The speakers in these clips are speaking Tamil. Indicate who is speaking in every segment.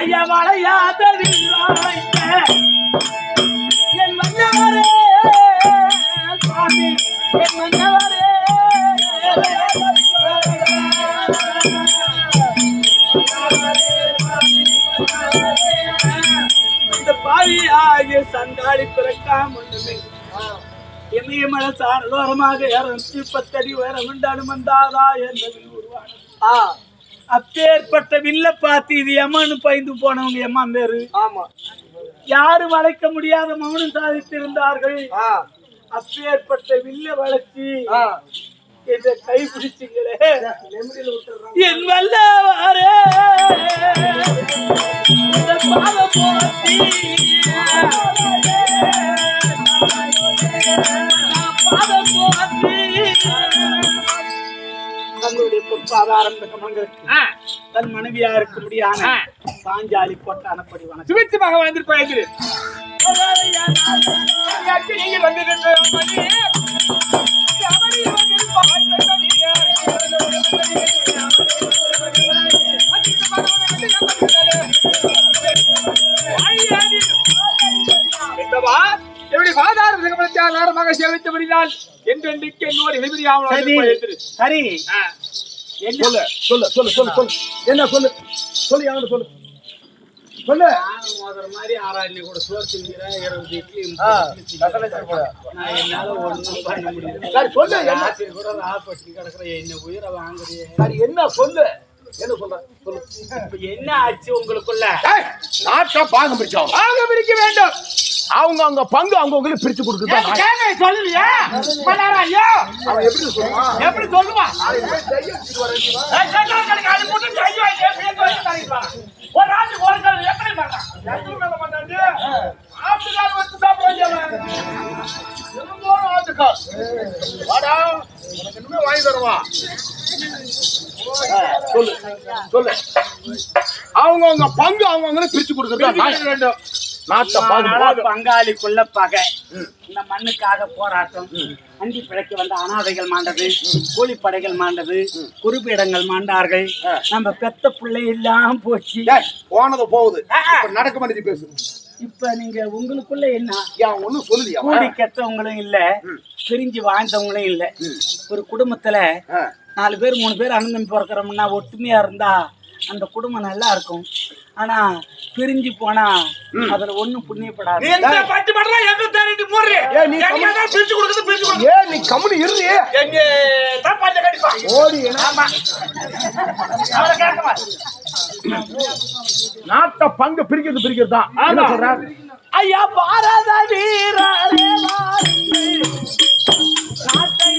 Speaker 1: ஐயா என் மன்னவரே சுவாமி என் மன்னவரே. இந்த பாவி சண்டாளி பிறக்காம ஒண்ணுமே இமயமல சாரலோரமாக இருநூத்தி பத்தடி உயரம் உண்டானு வந்தாதா என்பது உருவான அப்பேற்பட்ட வில்ல பார்த்து இது எம்மனு பயந்து போனவங்க எம்மா பேரு.
Speaker 2: ஆமா.
Speaker 1: யாரும் வளைக்க முடியாத மௌனம் சாதித்திருந்தார்கள். அப்பேற்பட்ட வில்ல வளர்ச்சி. என்ற கை பிடிச்சிங்களே என் வல்லவாரே. பாதம் போற்றி தங்களுடைய பொற்பாதாரம் மங்களுக்கு தன் மனைவியா இருக்க முடியாத பாஞ்சாலி போட்ட அனப்படி வணக்கம்.
Speaker 2: சுவிச்சமாக வந்திருப்பாங்க நீங்கள் வந்திருந்த எப்படி பாதார சிகமத்தியா நேரமாக என்றென்றைக்கு என்னோட எதிரியாமல்
Speaker 1: சரி.
Speaker 3: சொல்லு சொல்லு சொல்லு சொல்லு சொல்லு. என்ன சொல்லு? சொல்லு யாரு சொல்லு? சொல்லு.
Speaker 1: மோதிர மாதிரி ஆறாயிரம் கூட சோறு திங்கிறேன் இருபது இட்லி நான் என்னால பண்ண முடியல
Speaker 3: சரி, சொல்லு,
Speaker 1: கூட ராப்பட்டி கிடக்குற என்ன? உயிரை வாங்குறியே
Speaker 3: சரி என்ன சொல்லு? என்ன சொல்ற? சொல்லு.
Speaker 1: இப்ப என்ன ஆச்சு உங்களுக்குள்ள?
Speaker 3: நாட்டை பாகம் பிரிச்சவங்க
Speaker 2: ஆக பிரிக்க வேண்டும்.
Speaker 3: அவங்க அவங்க பங்கு அவங்க அவங்களுக்கு பிரிச்சு கொடுக்குதான்
Speaker 2: கேங்க சொல்லலையா பண்ணாரா ஐயோ
Speaker 3: அவன் எப்படி சொல்லுவான்?
Speaker 2: எப்படி சொல்லுவான். ஒரு எப்படி? ஆட்டுக்கார் வச்சு சாப்பிட வேண்டியவன். தினந்தோறும் ஆட்டுக்கார்.
Speaker 3: வாடா உனக்கு இன்னுமே வாங்கி தருவா சொல்லு சொல்லு பங்கு அவங்க அவங்களுக்கு பிரிச்சு கொடுக்குறது
Speaker 2: வேண்டும்.
Speaker 1: பங்காளிக்குள்ள பகை இந்த மண்ணுக்காக போராட்டம் அண்டி பிழைக்க வந்த அனாதைகள் மாண்டது கூலிப்படைகள் மாண்டது குறிப்பிடங்கள் மாண்டார்கள் நம்ம பெத்த பிள்ளை எல்லாம் போச்சு
Speaker 3: போனது போகுது நடக்க மாட்டேது பேசு
Speaker 1: இப்ப நீங்க உங்களுக்குள்ள என்ன?
Speaker 3: ஒண்ணும் சொல்லுதியா
Speaker 1: கூடி கெட்டவங்களும் இல்ல பிரிஞ்சு வாழ்ந்தவங்களும் இல்ல. ஒரு குடும்பத்துல நாலு பேர் மூணு பேர் அண்ணன் பிறக்கிறோம்னா ஒற்றுமையா இருந்தா அந்த குடும்பம் நல்லா இருக்கும். ஆனா பிரிஞ்சு போனா அதுல ஒண்ணும் புண்ணியப்படாது
Speaker 2: நீ எந்த பட்டு படலாம் எங்க தேடிட்டு?
Speaker 3: ஏய், நீ
Speaker 2: எங்க
Speaker 3: கம்மி-
Speaker 2: தான் பிரிச்சு கொடுக்குறது, பிரிச்சு கொடுக்குறது.
Speaker 3: ஏ நீ கம்முனு இருறி
Speaker 2: எங்க தான் பஞ்ச கடிப்பா.
Speaker 3: ஓடி
Speaker 2: ஆமா.
Speaker 3: நாட்டை பங்கு பிரிக்கிறது பிரிக்கிறது தான் என்ன. சொல்ற
Speaker 1: ஐயா பாரத வீரரே. நாட்டை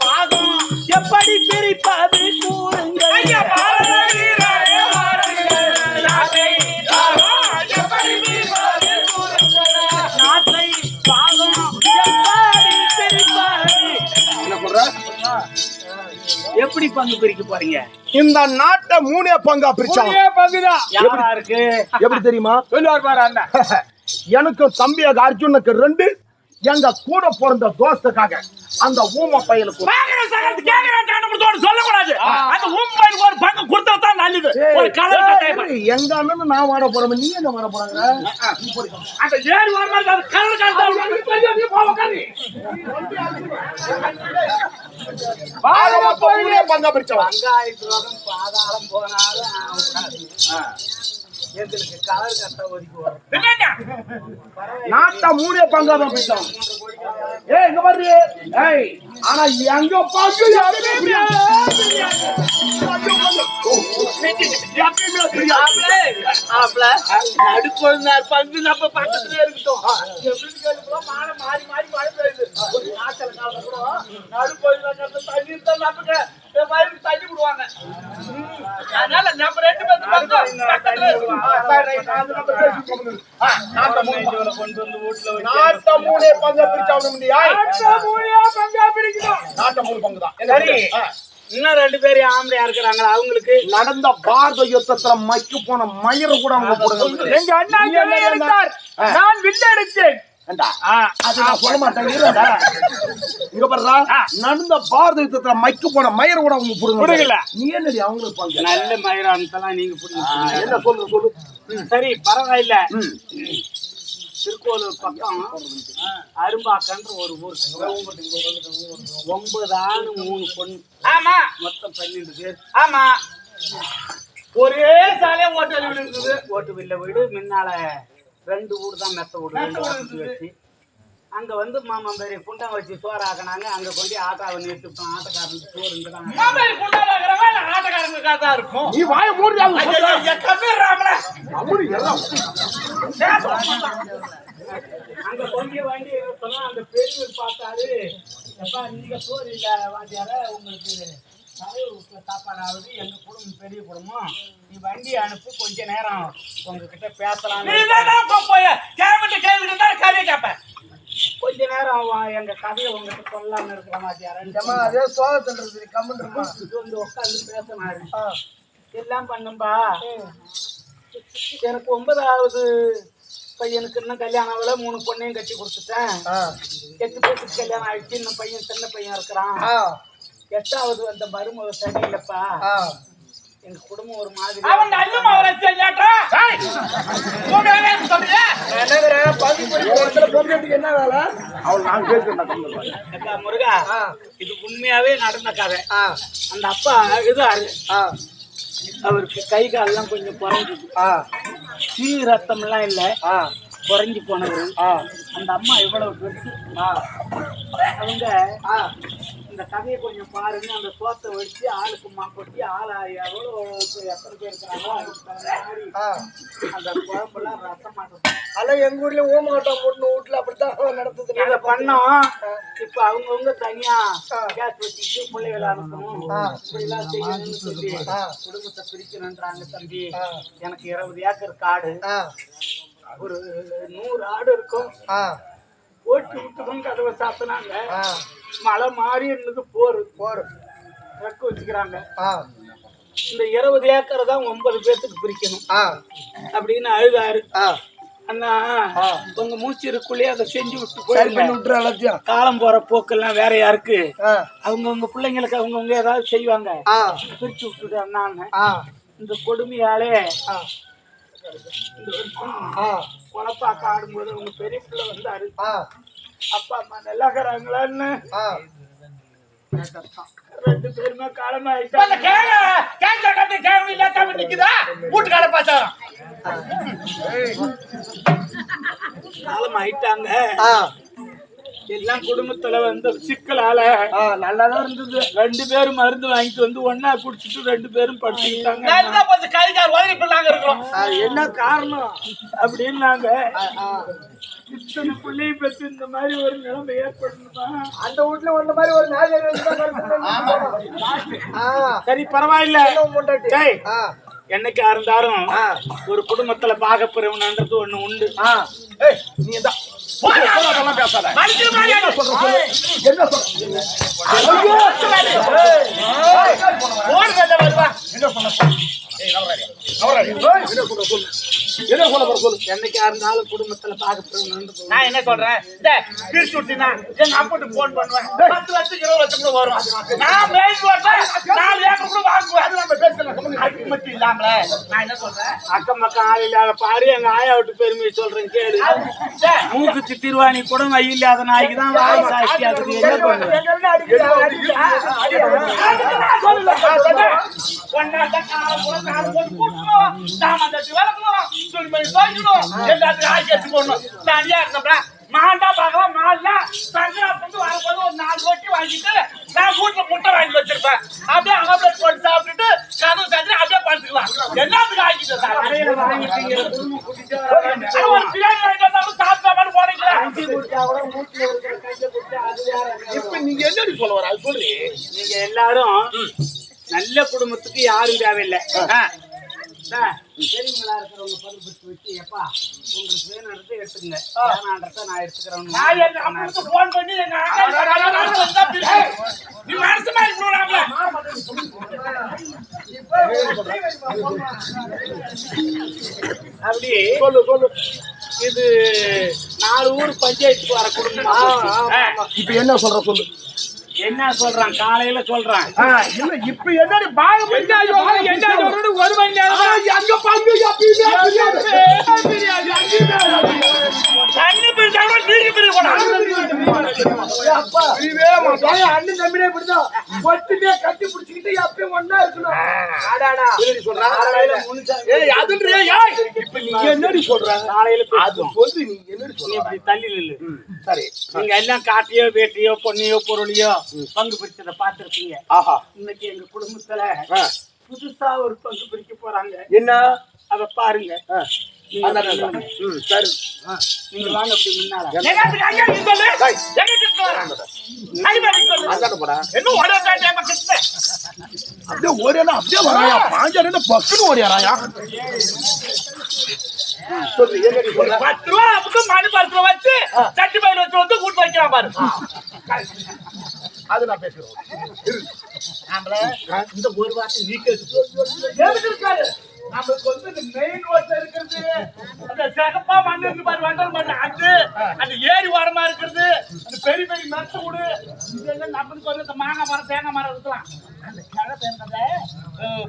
Speaker 1: பாகம் எப்படி பிரிப்பது கூறுங்கள்
Speaker 2: ஐயா, பாரத வீரரே எப்படி
Speaker 1: பங்கு பிரிக்க போறீங்க?
Speaker 3: இந்த நாட்டை மூணே பங்கா பிரிச்சாங்க
Speaker 2: பங்குதான்.
Speaker 1: யாரா இருக்கு
Speaker 3: எப்படி தெரியுமா?
Speaker 2: சொல்லுவார் பாரு அண்ணன்.
Speaker 3: எனக்கு தம்பியாக அர்ஜுனுக்கு ரெண்டு எங்க கூட பிறந்த தோஸ்துக்காக அந்த ஊம பையனுக்கு
Speaker 2: சொல்லக்கூடாது. அந்த உண்மைக்கு ஒரு பங்கு கொடுத்தா நல்லது. ஒரு கலர்
Speaker 3: எங்க அண்ணன் நான் வாட போறேன் நீ என்ன வாட போறாங்க
Speaker 2: அந்த ஏறு வரும்போது அது கலர் கலர் நீ போய் நீ போக உட்காரு.
Speaker 3: பாகமா மூணே பங்கா பிரிச்சவன்
Speaker 1: பங்காளி துரோகம் பாதாளம் போனாலும். எங்களுக்கு கலர் கட்ட ஒதுக்கி?
Speaker 3: நாட்டை மூணே பங்கா தான் பிரிச்சவன் ஏய் இங்க பாரு ஏய் ஆனா எங்க பாக்கு யாருமே பிரியாது.
Speaker 1: நம்ம இருக்கட்டும்
Speaker 2: மாலை மாறி மழை தண்ணி தண்ணி விடுவாங்க. ம். அதனால நம்ம ரெண்டு பேரும் நாட்டை மூணு பங்கு.
Speaker 1: இன்னும் ரெண்டு பேரும் ஆம்பளையா இருக்கிறாங்களா? அவங்களுக்கு?
Speaker 3: நடந்த பாரத யுத்தத்துல மக்கு போன மயிர கூட அவங்க போடுங்க
Speaker 2: எங்க அண்ணா இங்கே இருந்தார். நான்
Speaker 3: மாட்டேன். இருடா. இங்க பாருடா. நடந்த பாரத யுத்தத்துல மைக்கு போன மயிர கூட அவங்க. நீ என்னடி அவங்களுக்கு பங்கு?
Speaker 1: நல்ல மயிரானத்தெல்லாம் நீங்க புரிஞ்சுக்கீங்க.
Speaker 3: என்ன சொல்லு சொல்லு.
Speaker 1: சரி பரவாயில்ல.
Speaker 3: ம்.
Speaker 1: திருக்கோளூர் பக்கம் அரும்பாக்கன்ற ஒரு ஊர். ஒன்பது ஆணு மூணு பொண்ணு.
Speaker 2: ஆமா.
Speaker 1: மொத்தம் பன்னெண்டு பேர்.
Speaker 2: ஆமா. ஒரே சாலையா ஓட்டல் வீடு இருக்குது
Speaker 1: ஓட்டு வில்ல வீடு முன்னால ரெண்டு ஊர் தான் மெத்த வீடு ரெண்டு வசதி வச்சு. அங்க வந்து மாமா பெரிய குண்டம் வச்சு சோறு ஆக்கினாங்க. அங்க கொண்டு ஆட்டாவை நிறுத்திட்டோம் ஆட்டக்காரன் சோறு
Speaker 2: ஆட்டக்காரங்களுக்காக தான் இருக்கும்?
Speaker 3: நீ வாய மூடி அவங்க
Speaker 2: ஐயோ,
Speaker 1: அங்க கொண்டு வண்டி நிறுத்தணும் அந்த பெரியவர் பார்த்தாரு எப்பா நீங்க சோறு இல்ல வாத்தியார உங்களுக்கு தலைவர் வீட்டுல சாப்பாடு ஆகுது எங்க குடும்பம் பெரிய குடும்பம் நீ வண்டி அனுப்பு கொஞ்ச நேரம் உங்ககிட்ட பேசலாம்
Speaker 2: நீ தான் போய் கேபிட்டு கேள்வி தான் கேட்பேன்
Speaker 1: கொஞ்ச நேரம் வா- எங்க கதையை உங்ககிட்ட சொல்லலாம்னு இருக்கிற மாத்தியாரன்
Speaker 3: அதே சோகத்துல கம்மன்
Speaker 1: வந்து உட்காந்து பேசினாரு எல்லாம் பண்ணும்பா எனக்கு ஒன்பதாவது பையனுக்கு இன்னும் கல்யாணம் ஆகல. மூணு பொண்ணையும் கட்டி கொடுத்துட்டேன். எட்டு பேருக்கு கல்யாணம் ஆயிடுச்சு. இன்னும் பையன் சின்ன பையன் இருக்கிறான். எட்டாவது வந்த மருமக சரியில்லைப்பா. எங்க குடும்பம் ஒரு மாதிரி
Speaker 2: அவன் நல்ல அவரை
Speaker 3: என்ன வேலை? அவள் பேசுறேன்
Speaker 1: முருகா இது உண்மையாவே நடந்த கதை. அந்த அப்பா இதாரு அவருக்கு கை காலெல்லாம் கொஞ்சம் குறைஞ்சிது. சீ ரத்தம்லாம் இல்ல. குறைஞ்சி போனவர். அந்த அம்மா இவ்வளவு பெருசு? அவங்க இந்த கதையை கொஞ்சம் பாருங்க. அந்த சோத்தை வச்சு ஆளுக்கு மா கொட்டி ஆள் எவ்வளோ எத்தனை பேர் இருக்கிறாங்களோ? அதுக்கு தகுந்த மாதிரி அந்த குழம்புலாம் ரசமாட்டம்
Speaker 3: ஆனா எங்க ஊர்ல ஓமகட்டம் போட்டு வீட்டுல அப்படித்தான் நடத்துது
Speaker 1: இதை பண்ணோம். இப்ப அவங்கவுங்க தனியா கேஸ் வச்சுக்கிட்டு பிள்ளைகளை அனுப்பணும். இப்படிலாம் செய்யணும்னு சொல்லி குடும்பத்தை பிரிக்கணுன்றாங்க தம்பி. எனக்கு இருபது ஏக்கர் காடு. ஒரு நூறு ஆடு இருக்கும். ஓட்டி விட்டுக்கும் கதவை சாத்தினாங்க. மழை மாறி இருந்தது போர். போர். ரெக்க வச்சுக்கிறாங்க. இந்த இருபது ஏக்கரை தான் ஒன்பது பேர்த்துக்கு பிரிக்கணும். அப்படின்னு அழுதாரு. அண்ணா உங்க மூச்சிருக்குள்ளேயே அதை செஞ்சு விட்டு
Speaker 3: எல்லாத்தையும்.
Speaker 1: காலம் போற போக்கெல்லாம் வேற யாருக்கு? அவங்கவுங்க பிள்ளைங்களுக்கு அவங்கவுங்க ஏதாவது செய்வாங்க. பிரிச்சு விட்டுட்டு அண்ணான்னு. இந்த கொடுமையாலே குழப்பாக்க ஆடும்போது அவங்க பெரிய பிள்ளை வந்தாரு. அப்பா அம்மா நல்லா இருக்கிறாங்களான்னு? ரெண்டு பேருமே காலமாயிட்டாங்க
Speaker 2: நிக்குதா? வீட்டுக்கார பார்த்தா
Speaker 1: காலம் ஆயிட்டாங்க எல்லாம் குடும்பத்துல வந்து சிக்கலால நல்லாதான் இருந்தது. ரெண்டு பேரும் மருந்து வாங்கிட்டு வந்து ஒன்னா குடிச்சிட்டு ரெண்டு பேரும்
Speaker 2: போச்சு கை கால் உதவி பிள்ளாங்க இருக்கிறோம்.
Speaker 1: என்ன காரணம்? அப்படின்னாங்க இத்தனை பிள்ளையை இந்த மாதிரி ஒரு நிலைமை ஏற்படணுமா?
Speaker 3: அந்த வீட்டுல வந்த மாதிரி ஒரு
Speaker 1: சரி பரவாயில்ல. என்னைக்கா இருந்தாலும் ஒரு குடும்பத்துல பாகப்பிறவுன்றது ஒண்ணு உண்டு.
Speaker 3: நீ தான் பேசாத. என்ன சொல்ற
Speaker 2: வேலை வருவா.
Speaker 3: என்ன சொல்ல போற சொல்லு?
Speaker 1: என்னைக்கா இருந்தாலும் குடும்பத்துல பாகப்பிறவுன்றது
Speaker 2: நான் என்ன சொல்றேன்? டேய், பிரிச்சு விட்டீங்கன்னா எங்க அப்பட்டு போன் பண்ணுவேன். பத்து லட்சம் இருபது லட்சம் கூட வரும். நான் மெயின் ரோட்ல நாலு ஏக்கர் கூட வாங்குவேன். அது மட்டும் இல்லாமல நான் என்ன சொல்றேன்?
Speaker 1: அக்கம் பக்கம் ஆள் இல்லாத பாரு எங்க ஆயா விட்டு பெருமையை சொல்றேன் கேளு. மூக்குத்தி திருவாணி கூட வை இல்லாத நாய்க்கு தான் வாய் சாட்சி ஆகுது என்ன பண்ணுவேன்
Speaker 2: மாண்டா பார்க்கலாம் மாண்டா சங்கராத்துக்கு வரும்போது ஒரு நாலு ரொட்டி வாங்கிட்டு நான் வீட்டுல முட்டை வாங்கி வச்சிருப்பேன். அப்படியே ஆம்லெட் போட்டு சாப்பிட்டுட்டு கதவு சாத்தி அப்படியே படுத்துக்கலாம். எல்லாத்துக்கும் ஆகிட்டு சார் ஒரு பிரியாணி வாங்கிட்டு வந்தாலும் சாப்பிட்டா மட்டும் போனீங்களா
Speaker 3: இப்ப நீங்க என்னடி சொல்ல வர? அது சொல்லி
Speaker 1: நீங்க எல்லாரும் நல்ல குடும்பத்துக்கு யாரும் தேவையில்லை. பெரியவங்களா இருக்கிறவங்க பொருள் வச்சு எப்பா உங்களுக்கு வேணுன்றதை எடுத்துங்க வேணான்றதை நான் எடுத்துக்கிறேன். அப்படி
Speaker 3: சொல்லு சொல்லு
Speaker 1: இது நாலு ஊர் பஞ்சாயத்துக்கு வர குடும்பம். ஆ,
Speaker 3: இப்ப என்ன சொல்ற சொல்லு?
Speaker 1: என்ன சொல்றான்? காலையில சொல்றான்.
Speaker 3: இல்ல இப்ப பாகம்
Speaker 2: என்ன சொல்றது? ஒரு மணி நேரம்?
Speaker 3: ஆ, எங்க பங்கு தெரியாது.
Speaker 2: தண்ணி பிடிச்சாலும் நீங்க பிடிக்க
Speaker 3: அப்பா, ஏய், அண்ணன் தம்பினே இப்படிதான். ஒட்டுமையா கட்டி பிடிச்சுக்கிட்டு எப்பயும் ஒண்ணா இருக்கணும். என்னடி சொல்ற?
Speaker 1: காலையில முனிசாமி
Speaker 3: ஏய், அதுன்றே, ஏய், இப்ப நீ என்னடி சொல்ற?
Speaker 1: காலையில
Speaker 3: அது
Speaker 1: பேசுவோம்
Speaker 3: சொல்லு, நீ என்னடி
Speaker 1: நீ
Speaker 3: சொல்ற?
Speaker 1: இப்படி தள்ளி நில்லு
Speaker 3: சரி.
Speaker 1: நீங்க எல்லாம் காட்டியோ வேட்டியோ பொண்ணையோ பொருளையோ பங்கு பிரிச்சத பாத்திருப்பீங்க
Speaker 3: ஆஹா.
Speaker 1: இன்னைக்கு எங்க குடும்பத்துல புதுசா ஒரு பங்கு பிரிக்க போறாங்க
Speaker 3: என்ன
Speaker 1: அத பாருங்க
Speaker 3: சரி.
Speaker 1: நீங்க வாங்க அப்படி முன்னால.
Speaker 2: நீ கிட்ட கிட்ட
Speaker 3: அப்படியே ஓடியானா, அப்படியே வராயா. பாஞ்சா ரெண்டு பக்குன்னு ஓடியாராயா.
Speaker 2: பத்து ரூபா நமக்கு மணி பத்து ரூபா வச்சு சட்டி பயிர் வச்சு வந்து வீட்டு வைக்கிறான் பாரு.
Speaker 3: அது நான் பேசுறேன்.
Speaker 1: இந்த ஒரு வார்த்தை
Speaker 2: இருக்காரு? நம்மளுக்கு வந்து இந்த மெயின் ரோட்ல இருக்கிறது. அந்த சிகப்பா மண்ணு இருக்கு பாரு வண்டல் மண்ணு. அது அந்த ஏரி ஓரமா இருக்கிறது. அந்த பெரிய பெரிய நட்டு கூடு. இதெல்லாம் நம்மளுக்கு வந்து இந்த மாங்காய் மரம் தேங்காய் மரம் இருக்கலாம். அந்த கிழ பேருந்தத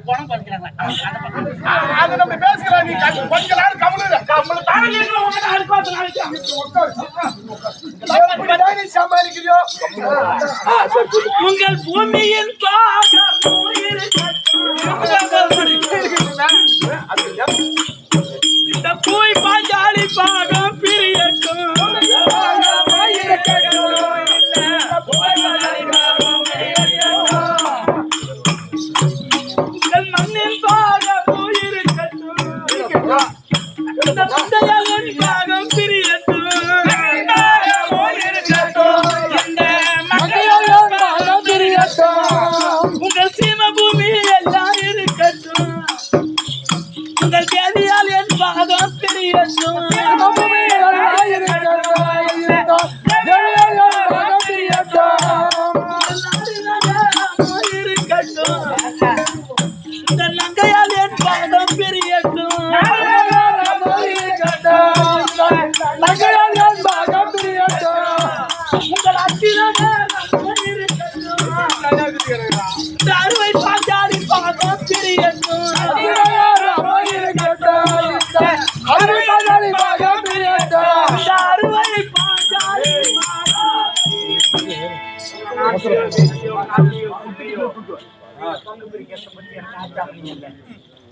Speaker 2: பணம் பறிக்கிறாங்க
Speaker 3: அது நம்ம பேசிக்கலாம். நீ கொஞ்ச கம்முனு இரு.
Speaker 2: நம்மளுக்கு தானே
Speaker 3: சமாளிக்கிறியோ?
Speaker 1: உங்கள்
Speaker 3: என்ன?
Speaker 1: இந்த பூய் பாஞ்சாலி பாகம் பிரியட்டும் Thank you.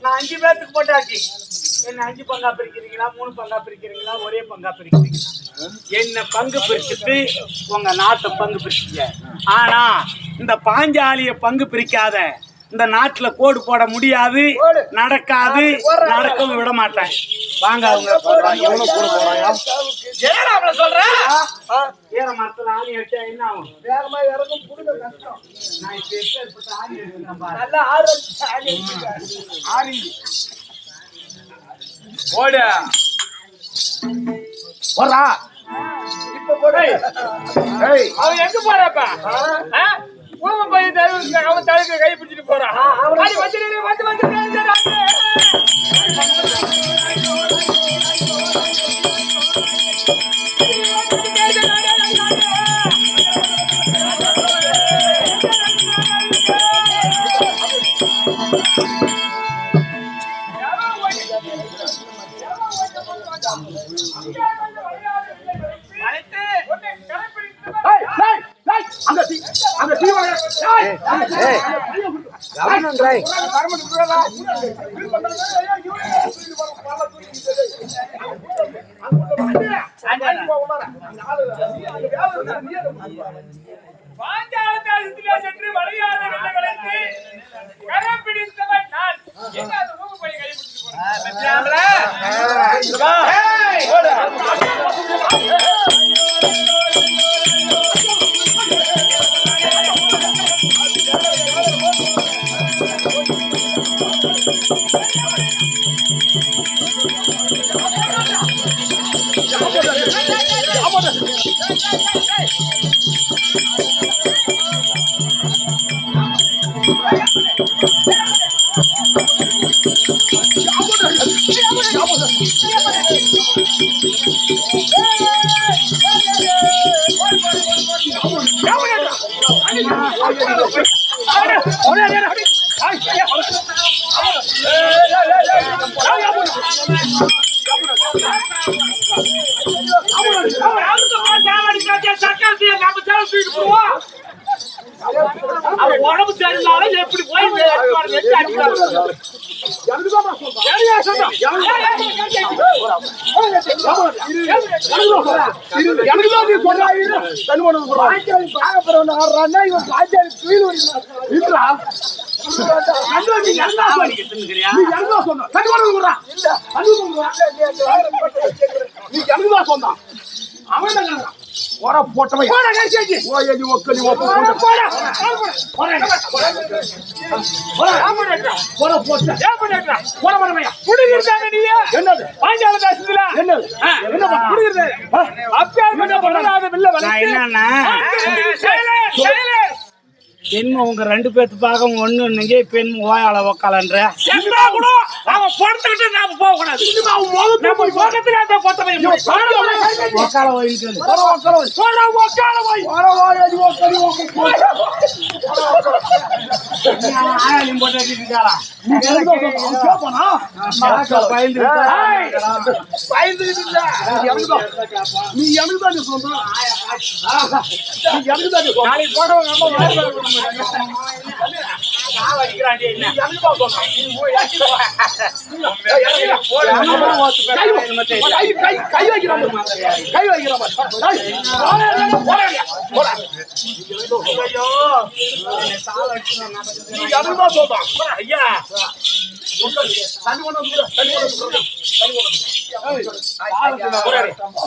Speaker 1: நான் அஞ்சு பேர்த்துக்கு போட்டாச்சு. என்ன அஞ்சு பங்கா பிரிக்கிறீங்களா மூணு பங்கா பிரிக்கிறீங்களா ஒரே பங்கா பிரிக்கிறீங்களா? என்ன பங்கு பிரிச்சுட்டு உங்க நாட்டை பங்கு பிரிச்சீங்க ஆனா இந்த பாஞ்சாலிய பங்கு பிரிக்காத இந்த நாட்டுல கோடு போட முடியாது நடக்காது நடக்கவும் விட மாட்டேன் வாங்க அவங்க
Speaker 3: எவ்வளவு கூட போறாயா?
Speaker 2: ஏன் அவளை சொல்ற
Speaker 1: ஏற மரத்துல ஆணி அடிச்சா என்ன ஆகும்
Speaker 3: வேகமா இறங்கும், புடுங்க கஷ்டம்.
Speaker 1: நான் இப்ப எப்பேற்பட்ட ஆணி எடுக்கிறேன் பாரு.
Speaker 3: நல்லா ஆறு அடிச்சு ஆடி அடிச்சுக்க. ஆடி.
Speaker 2: ஓடு
Speaker 3: போடா. இப்ப போடு.
Speaker 2: அவன் எங்க போறாப்ப ஊம போய் தழுவு அவன் தழுக்கு கை பிடிச்சிட்டு போறான் அடி வந்துடு வந்து வந்து
Speaker 3: கவனன்றாய்.
Speaker 2: அந்த
Speaker 3: எனக்குதான் நீ சொல்றா, இரு. தண்ணி கொண்டு வந்து கொடுறா. இருடா. தண்ணி நீ எனக்குதான் சொன்ன. நீ எனக்குதான் சொன்ன. தண்ணி கொண்டு வந்து கொடுறா. தண்ணி கொண்டு வந்து கொடுறா. நீ எனக்குதான் சொன்ன. அவன் தான் கேக்குறான். போடா, போட்டவன். ஒப்பு, போடா. போடா, போடா. போடா, போட்ட. போடா, போடவையா. என்னது? என்னது? என்ன பண்ண?
Speaker 1: நான் என்னன்னா என்ன உங்க ரெண்டு பேர்த்து பார்க்க ஒண்ணு நீங்க பெண் ஓயால உக்காலன்ற
Speaker 2: அவன் பொறுத்துக்கிட்டு நாம போக கூடாது. பக்கத்துல அந்த
Speaker 3: நீ. நீ எனக்குதான் கை வைக்கிறான். கை வைக்கிறான். நீ எனக்குதான் சொன்ன.
Speaker 2: ஐயா.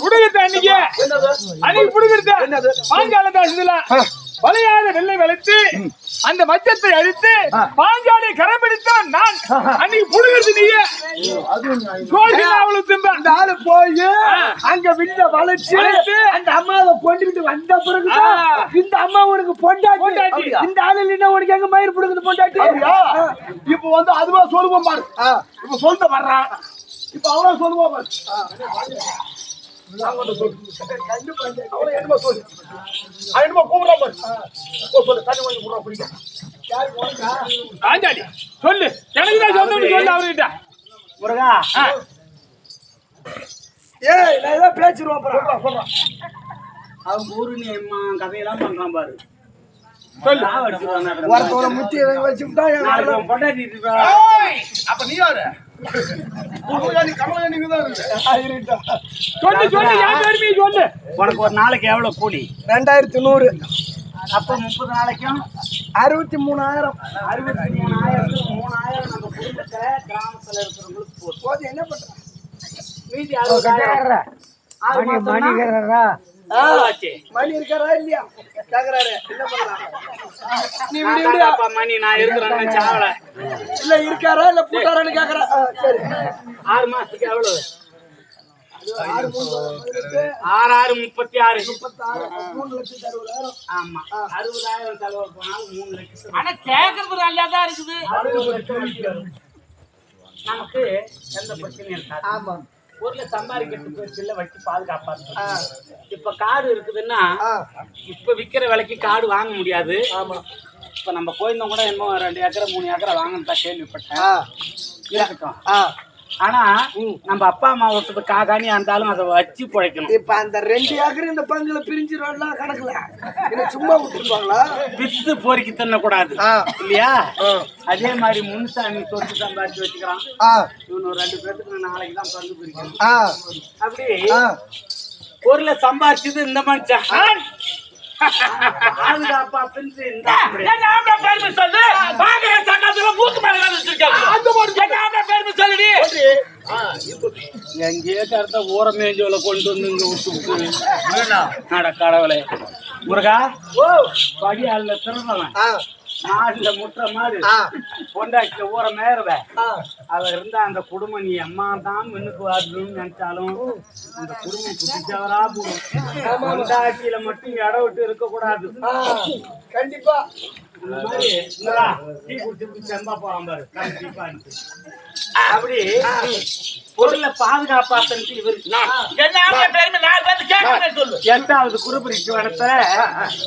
Speaker 2: புடுங்கிட்ட அன்னைக்கு? அன்னைக்கு
Speaker 3: என்னது?
Speaker 2: வளையாத வெள்ளை வெளுத்து அந்த மச்சத்தை அழித்து பாஞ்சாலை கரம் பிடித்தவன் நான். அன்னைக்கு புடுங்கிறது நீயே. அவளுக்கு திம்ப.
Speaker 3: இந்த ஆளு போய் அங்க வில்ல வளைச்சு அந்த அம்மாவை கொண்டுகிட்டு வந்த பிறகுதான்
Speaker 2: ஆ.
Speaker 3: இந்த அம்மா உனக்கு பொண்டாட்டி. இந்த ஆளு இல்லைன்னா உனக்கு எங்க மயிர் பிடுங்குது பொண்டாட்டி? இப்ப வந்து அதுவா சொல்லுவோம் பாரு. இப்ப சொல்ல வர்றான் இப்ப அவனா சொல்லுவோம் பாரு. அவனை என்னமா சொல்லு. அவன் என்னமா போ, சொல்லு. தண்ணி வாங்கி கூடுறான் பிடிக்க
Speaker 2: பாஞ்சாலி சொல்லு. எனக்கு தான் சொந்தம்னு சொல்லு அவர்கிட்ட.
Speaker 1: முருகா.
Speaker 3: ஏய் நான் ஏதாவது பேச்சிருவான் சொல்றான் சொல்றான்
Speaker 1: அவங்க ஊரு நீ அம்மா கதையெல்லாம் பண்றான் பாரு.
Speaker 3: ஒருத்தவரை முத்தி வச்சுட்டா
Speaker 1: பொண்டாட்டி?
Speaker 3: அப்ப நீ யாரு?
Speaker 1: உனக்கு ஒரு நாளைக்கு எவ்வளவு கூலி?
Speaker 3: ரெண்டாயிரத்தி நூறு.
Speaker 1: அப்ப முப்பது நாளைக்கும்?
Speaker 3: அறுபத்தி மூணாயிரம்.
Speaker 1: அறுபத்தி மூணாயிரத்துக்கு மூணாயிரம் நம்ம குடும்பத்துல கிராமத்துல இருக்கிறவங்களுக்கு போதும்.
Speaker 3: என்ன பண்ற?
Speaker 1: மீதி அறுபதாயிரம். ஆச்சு?
Speaker 3: மணி இருக்காரா இல்லையா? கேக்குறாரு. என்ன நீ விடு விடு.
Speaker 1: தான்டாப்பா மணி நான் இருக்கிறேன்னு சாவல
Speaker 3: இல்ல இருக்காரா? இல்ல பூட்டாரான்னு கேக்குறா. ஆ, சரி.
Speaker 1: ஆறு மாசத்துக்கு எவ்வளவு?
Speaker 3: ஆறு
Speaker 1: ஆறு ஆறு முப்பத்தி ஆறு.
Speaker 3: முப்பத்தாறு மூணு லட்சத்தி அறுபதாயிரம்.
Speaker 1: ஆமா. அறுபதாயிரம் செலவு போனாலும் மூணு லட்சம்
Speaker 2: ஆனா கேக்குறது நல்லா தான் இருக்குது.
Speaker 1: நமக்கு எந்த பிரச்சனையும் இருக்காது.
Speaker 3: ஆமா.
Speaker 1: ஊர்ல சம்பாதிக்கிறதுக்கு சில்ல வச்சு பாதுகாப்பா இருக்கும். இப்ப காடு இருக்குதுன்னா இப்ப விக்கிற விலைக்கு காடு வாங்க முடியாது.
Speaker 3: ஆமா.
Speaker 1: இப்ப நம்ம கோயிந்தம் கூட என்னமோ ரெண்டு ஏக்கரை மூணு ஏக்கரை வாங்கணும் கேள்விப்பட்டேன்.
Speaker 3: ஆ.
Speaker 1: இருக்கட்டும்.
Speaker 3: ஆ.
Speaker 1: ஆனா நம்ம அப்பா அம்மா விட்டது காகாணி இருந்தாலும் அதை வச்சு பிழைக்கணும்.
Speaker 3: இப்ப அந்த ரெண்டு ஏக்கர் இந்த பங்குல பிரிஞ்சிருவாங்களா கணக்குல இதை சும்மா விட்டுருப்பாங்களா?
Speaker 1: வித்து பொறுக்கி தின்னக்கூடாது. இல்லையா? அதே மாதிரி முன்சாமி சொத்து சம்பாதிச்சு வச்சுக்கிறான். இவனு ரெண்டு பேர்த்துக்கு நாளைக்கு தான் பங்கு பிரிக்கணும். அப்படி பொருளை சம்பாதிச்சது இந்த மனுஷன். பாதுகாப்பா பிரிஞ்சு இந்த அப்படி.
Speaker 2: எங்க ஆம்பளை பெருமை சொல்லு? பாக்குற சட்டத்துல மூக்கு மேல வேலை வச்சிருக்காங்க அந்த மாதிரி ஆம்பளை பெருமை சொல்லுடி
Speaker 1: எங்கேயோ கருத்த ஊர மேஞ்சோல கொண்டு வந்து இங்க விட்டு நட கடவுளே? முருகா ஓ. படி அல்ல திறந்தவன் முட்டுற மாதிரி.
Speaker 3: ஆ.
Speaker 1: பொண்டாட்டி ஊற மேறுவ அவ இருந்தா அந்த குடும்பம் நீ அம்மா தான் மின்னுக்கு நினைச்சாலும் அந்த குடும்பம் மட்டும் இடம் விட்டு இருக்க கூடாது.
Speaker 3: கண்டிப்பா.
Speaker 1: மாதிரி செம்பா போறான் பாரு. அப்படி பொருளை இவரு
Speaker 2: பேருக்கு கேட்கறேன் சொல்லு.
Speaker 1: எட்டாவது குருபரிக்கு வளர்த்த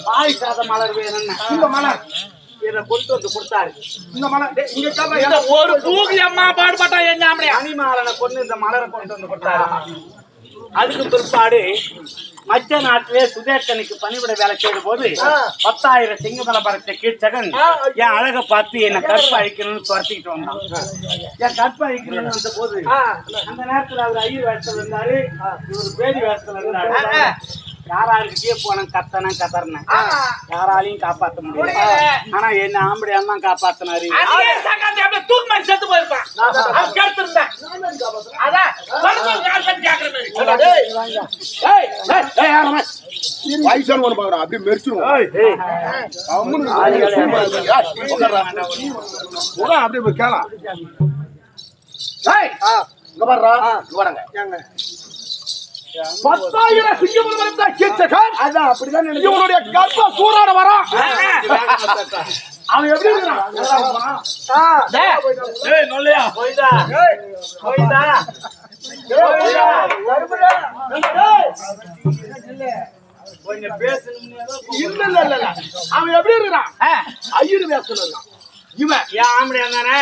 Speaker 1: பாய் சாத மலர் வேணும்னு.
Speaker 3: இந்த மலர்.
Speaker 1: இதை கொண்டு வந்து கொடுத்தாரு.
Speaker 3: இந்த மலர்
Speaker 2: இந்த ஒரு பூக்கு அம்மா பாடுபட்டா
Speaker 1: அணிமாறனை கொண்டு இந்த மலரை கொண்டு வந்து கொடுத்தாரு. அதுக்கு பிற்பாடு மச்ச நாட்டிலே சுதேசனுக்கு பணிவிட வேலை செய்த போது பத்தாயிரம் சிங்கமல பறத்த கீழ்ச்சகன் என் அழகை பார்த்து என்னை கற்பு அழிக்கணும்னு துரத்திக்கிட்டு வந்தான். என் கற்பு அழிக்கணும்னு வந்த போது அந்த நேரத்துல அவர் ஐயர் வேஷத்துல இருந்தாரு இவர் பேதி வேஷத்துல இருந்தாரு. யாராருக்கிட்டே போனேன் கத்தனேன் கதறினேன். யாராலையும் காப்பாத்த முடியல. ஆனா என்ன ஆம்படியா தான் காப்பாத்தினாரு.
Speaker 2: தூக்கு மாதிரி செத்து போயிருப்பான்.
Speaker 3: அப்படியே. உட்கார், அப்படியே கேளா. இங்க பாருடா, இங்க வாடங்க. பத்தாயிரம் சிங்கங்கள் வளர்த்த கீச்சகன், இவனுடைய கர்ப்ப சூறாட வரான். அவன் எப்படி இருக்கிறான்? இல்ல, இல்ல, இல்ல, இல்ல. அவன் எப்படி இருக்கிறான்? ஐயரு வேஷத்துல இருக்கான். இவன்.
Speaker 1: என் ஆம்படியா தானே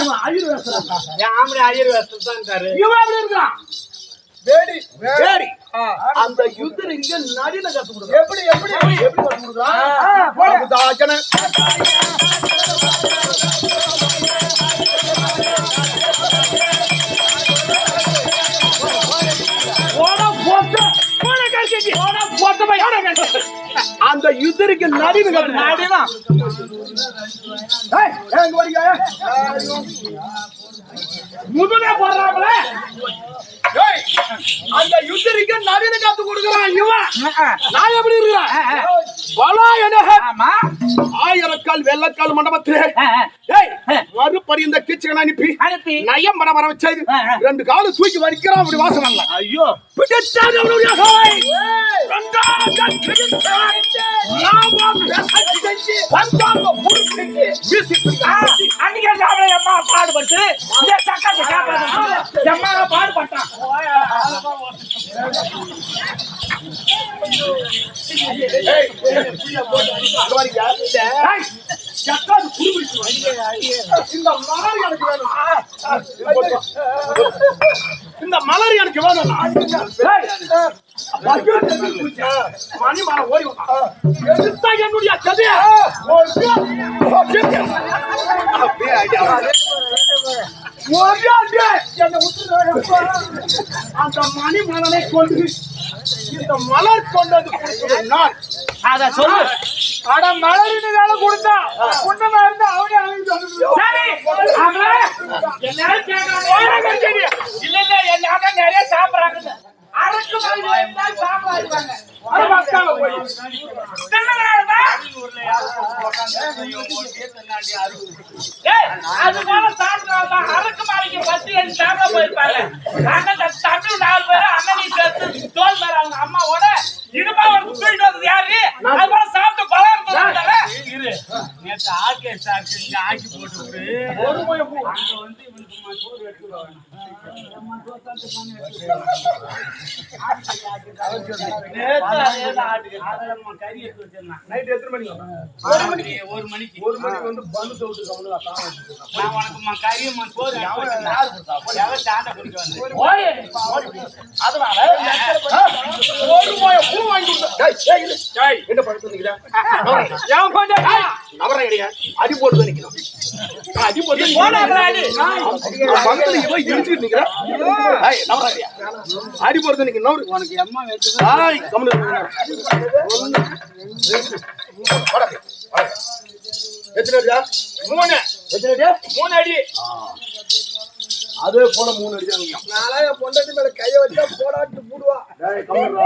Speaker 3: இவன் ஐயரு
Speaker 1: தான்
Speaker 3: இவன் எப்படி இருக்கான் வேடி வேடி அந்த யுத்தர் இங்க கத்து கொடுக்குறான் எப்படி எப்படி? எப்படி கத்து கொடுக்குறான் பிரபுதாஜன அந்த யுத்தருக்கு இங்க வரீங்க. முதலே போடுறாங்களே அந்த யுத்தரிக்கு நவீன காத்து கொடுக்குறான் இவன். நான் எப்படி இருக்கிறேன்? பலா என
Speaker 2: ஆமா.
Speaker 3: ஆயிரக்கால் வெள்ளக்கால் மண்டபத்திலே. ஏய் மறுபடி இந்த கிச்சகன் அனுப்பி
Speaker 2: அனுப்பி.
Speaker 3: நயம் பட வர வச்சது. ரெண்டு காலு தூக்கி வரிக்கிறான் அப்படி வாசம் வரல
Speaker 1: ஐயோ.
Speaker 3: பிடிச்சாது அவனுடைய
Speaker 2: அம்மா பாடுபட்டு இந்த சக்காத்தி காப்பாத்து அம்மா பாடுபட்டான்.
Speaker 3: இந்த மலர் எனக்கு வேணும் இந்த மலர் மணி ஓடி என்னுடைய அந்த மணி மலரை கொண்டு இந்த மலர் கொண்டது நான்
Speaker 2: அத சொல்லு
Speaker 3: அட மலரின் வேலை கொடுத்தா உன்னமா இருந்தா அவனே
Speaker 2: கேட்கறாங்க இல்ல இல்ல எல்லாரும் நிறைய சாப்பிடுறாங்க அரக்கு மாதிரி இருந்தால் சாப்பிடாங்க அது போல சாப்பிடுறாங்க அரக்கு மாளிகை பத்தி என் சாப்பிட போயிருப்பாங்க. நாங்க தமிழ் நாலு பேரும் அண்ணனி சேர்த்து தோல் மேல அவங்க அம்மாவோட இடுப்பா ஒரு தூக்கிட்டு வந்தது யாரு? அது போல சாப்பிட்டு
Speaker 1: நேத்து ஆக்கே சார் இங்க ஆக்கி போட்டு அங்க வந்து
Speaker 3: நைட் எத்தனை மணிக்கு?
Speaker 1: ஒரு மணிக்கு. ஒரு மணிக்கு.
Speaker 3: ஒரு மணிக்கு வந்து பந்து சவுட்டு கவலை
Speaker 1: நான் உனக்கு ம- கறி ம- சோறு எடுத்து வச்சிருந்தேன். எவன் சாண்டை குடிக்க வந்து
Speaker 2: ஓடி அதனால
Speaker 3: ஒரு பூ வாங்கி என்ன கிடையாது அடி போட்டு நிக்கணும். அடி போட்டு
Speaker 2: போடா, அடி.
Speaker 3: போட்டு நிக்கணும் நவரு.
Speaker 1: உனக்கு
Speaker 3: மூணு. வாடா, வாடா. எத்தனை? மூணு. எத்தனை? மூணு அடி. அதே போல மூணு அடி தான் நிக்கும்.
Speaker 4: நான்லாம் என் பொண்டாட்டி மேல கைய வச்சா போடாட்டு போடுவா
Speaker 3: டேய், கம்முனு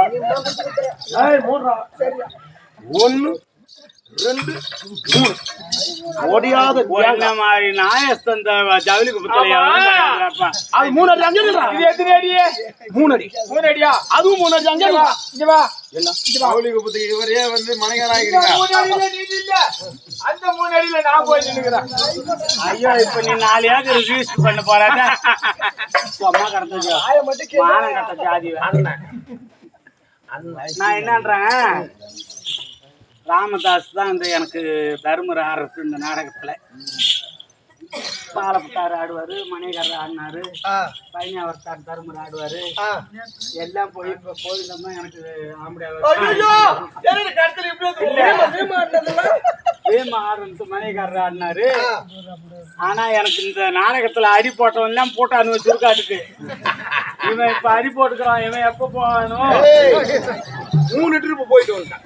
Speaker 3: ரெண்டு மூணு. ஒடியாத
Speaker 1: என்ன மாதிரி நாயஸ்தன் ஜவுளி குப்பத்திலையா
Speaker 3: அது மூணு அடி அங்கே நில்றா.
Speaker 5: இது எத்தனை அடி?
Speaker 3: மூணு அடி.
Speaker 5: மூணு அடியா?
Speaker 3: அதுவும் மூணு அடி
Speaker 5: இங்க வா.
Speaker 3: என்ன?
Speaker 4: குப்பத்துக்கு இவரே வந்து
Speaker 5: இந்த
Speaker 4: மணிகராகிறீங்க
Speaker 5: மூணு அடியில நீ இல்ல அந்த மூணு அடியில நான் போய் நின்னுக்கிறேன்
Speaker 1: ஐயோ இப்ப நீ நாலு ஏக்கர் பண்ண
Speaker 4: ஆய மட்டும்
Speaker 1: கட்ட ஜாதி வேற. நான் என்னன்றேன்? ராமதாஸ் தான் இந்த எனக்கு தருமர் ஆடுறது இந்த நாடகத்துல. பாலப்பட்டார் ஆடுவாரு மணிகர் ஆடினாரு பையனாவர்த்தார் தருமர் ஆடுவாரு. எல்லாம் போய் இப்ப போயிருந்தோம்னா எனக்கு வேம ஆடுறது மணிகர் ஆடினாரு. ஆனா எனக்கு இந்த நாடகத்துல அடி போட்டவன் எல்லாம் போட்டான்னு வச்சிருக்காட்டுக்கு. இவன் இப்ப அடி போட்டுக்கிறான் இவன் எப்ப போவானோ?
Speaker 3: மூணு ட்ரிப் போயிட்டு வந்துட்டேன்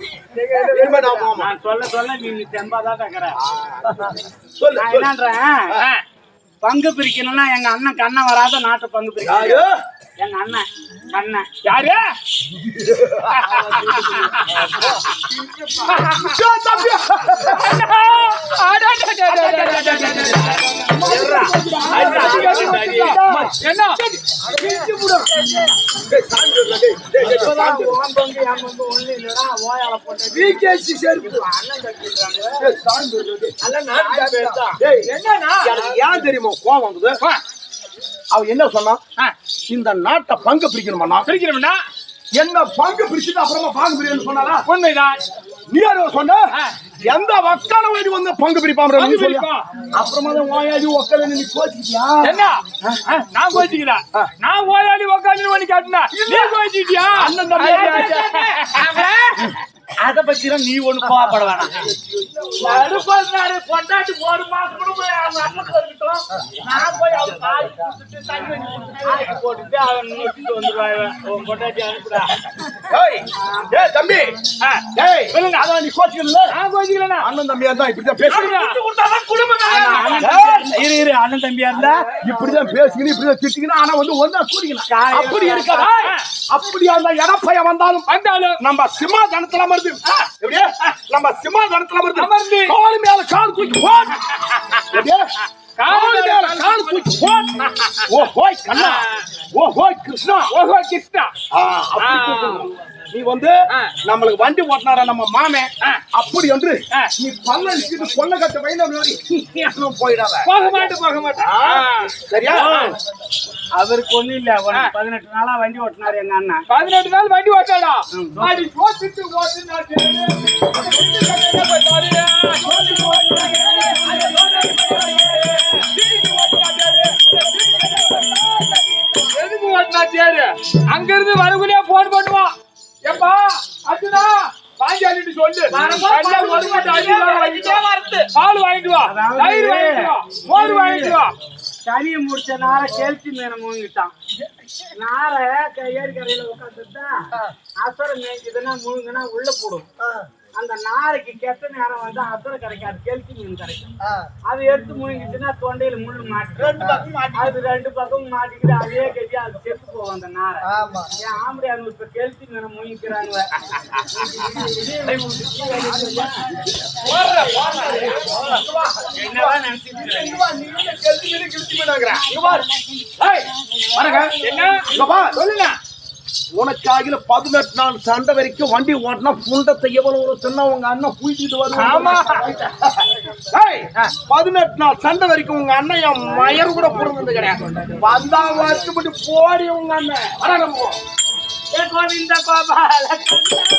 Speaker 3: நான்
Speaker 1: சொல்ல சொல்ல நீ தெம்பாதான் தக்கற
Speaker 3: சொல்லு.
Speaker 1: என்னன்றேன்? பங்கு பிரிக்கணும்னா எங்க அண்ணன் கண்ணன் வராத நாட்டை பங்கு? பிரிக்கணும். எங்க அண்ணன் கண்ணன்
Speaker 5: யாரு. என்ன.
Speaker 1: அண்ணன்
Speaker 3: தெரியுமா கோவம் வந்தது? அவ என்ன சொன்னா இந்த நாட்டை பங்கு பிரிக்கணுமா
Speaker 5: பிரிக்கிறோம்னா
Speaker 3: என்ன பங்கு பிரிச்சுட்டு அப்புறமா பங்கு பிரிக்கணும்னு சொன்னாரா
Speaker 5: உண்மைதான்.
Speaker 3: நீ யாரோ சொன்ன? எந்த வக்கால வேண்டி வந்து பங்கு பிரிப்போம். அப்புறமா தான் ஓயாடி ஒக்கல நீ கோச்சிக்கிட்டியா?
Speaker 5: என்ன? நான் கோச்சிக்கிறேன் நான் ஓயாடி உக்காந்து பண்ணி காட்டினா. நீ கோச்சிக்கிட்டியா?
Speaker 3: அண்ணன் தம்பி.
Speaker 1: அத பத்தி நீ ஒண்ணு கோவப்பட வேணாம்.
Speaker 5: நடுப்பாரு பொண்டாட்டி ஒரு மாசம் கூட போய் அவங்க அண்ணன் இருக்கட்டும் நான் போய் அவங்க காய் குடிச்சிட்டு தண்ணி வச்சு குடிச்சிட்டு
Speaker 1: ஆக்கி போட்டுட்டு அவன் நோக்கிட்டு வந்துருவான் இவன். உன் பொண்டாட்டி அனுப்புடா.
Speaker 3: ஏய் ஏய் தம்பி. ஏய்.
Speaker 5: சொல்லுங்க.
Speaker 3: அதான் நீ கோச்சிக்கல
Speaker 5: நான்
Speaker 3: அண்ணன் தம்பியா தான் இப்படிதான் பேசுறீங்க
Speaker 5: கொடுத்தாதான் குடும்பம்
Speaker 1: அண்ணன்
Speaker 5: நல்லா
Speaker 1: தம்பியா- இரு இரு அண்ணன் தம்பியா இருந்தா
Speaker 3: இப்படிதான் பேசிக்கணும் இப்படிதான் திட்டிக்கணும் ஆனா வந்து ஒன்னா கூடிக்கணும்
Speaker 1: காலையில
Speaker 3: அப்படி இருக்காதா அப்படியா இருந்தா எடப்பைய வந்தாலும்
Speaker 5: வந்தாலும்.
Speaker 3: நம்ம சிம்மாசனத்துல அமர்ந்து. எப்படியே? நம்ம சிம்மாசனத்துல அமர்ந்து.
Speaker 5: அமர்ந்து.
Speaker 3: கால் மேல கால் தூக்கி போட். எப்படியே? கால் மேல கால் தூக்கி போட். ஓ ஹோய் கண்ணா. ஓ ஹோய் கிருஷ்ணா.
Speaker 5: கிருஷ்ணா.
Speaker 3: ஆ, அப்படி கூப்பிடணும். நீ வந்து
Speaker 5: ஆ.
Speaker 3: நம்மளுக்கு வண்டி ஓட்டினாரா நம்ம மாமே
Speaker 5: ஆ.
Speaker 3: அப்படி என்று
Speaker 5: ஆ.
Speaker 3: நீ பல்ல கொல்ல கட்ட பையன் போயிடாத
Speaker 5: போக மாட்டேன் போக மாட்டேன்
Speaker 3: சரியா
Speaker 1: அவருக்கு ஒண்ணு இல்ல பதினெட்டு நாளா வண்டி ஓட்டினாரு எங்க அண்ணன்
Speaker 5: பதினெட்டு நாள் வண்டி ஓட்டாடா அடி போட்டுட்டு ஓட்டு நான் எதுக்கு ஓட்டினா தேரு அங்க இருந்து வரக்குள்ளே போன் பண்ணுவான் ஏப்பா வாங்கி அள்ளிட்டு சொல்லு. நல்லா ஒரு மூட்டை அரிசி மாவு வாங்கிட்டு. பால் வாங்கிட்டு வா. தயிர் வாங்கிட்டு வா. மோர் வாங்கிட்டு வா.
Speaker 1: தனியை முடிச்ச நார கேள்வி மீனை மூங்கிட்டான் நார ஏரி கரையில உட்காந்துதான் அசரம் மேய்க்குதுன்னா முழுங்குனா உள்ள போடும். அந்த நாரைக்கு கெட்ட நேரம் வந்து அசரம் கிடைக்காது. கேள்வி மீன் கிடைக்கும். அது எடுத்து முழுங்கிச்சுன்னா தொண்டையில முள்ளு மாட்டு ரெண்டு பக்கம் அது ரெண்டு பக்கம் மாட்டிக்கிட்டு அதே கட்டி அது செத்து போகும் அந்த நாரை. என் ஆம்படியாங்க இப்ப கேள்வி மீனை முழுங்கிக்கிறாங்க
Speaker 5: என்ன?
Speaker 3: உனக்காக பதினெட்டு நாள் சண்டை வரைக்கும் வண்டி ஓட்டினா புண்டத்தை எவ்வளவு சொன்னா உங்க அண்ணன்
Speaker 5: புயிட்டு
Speaker 3: வருவாங்க பதினெட்டு நாள் சண்டை வரைக்கும் உங்க அண்ணன் என் மயர் கூட பொருந்தது கிடையாது. வந்தா வருஷப்பட்டு போடி உங்க அண்ணன்.
Speaker 1: கோவிந்த கோபால கோபால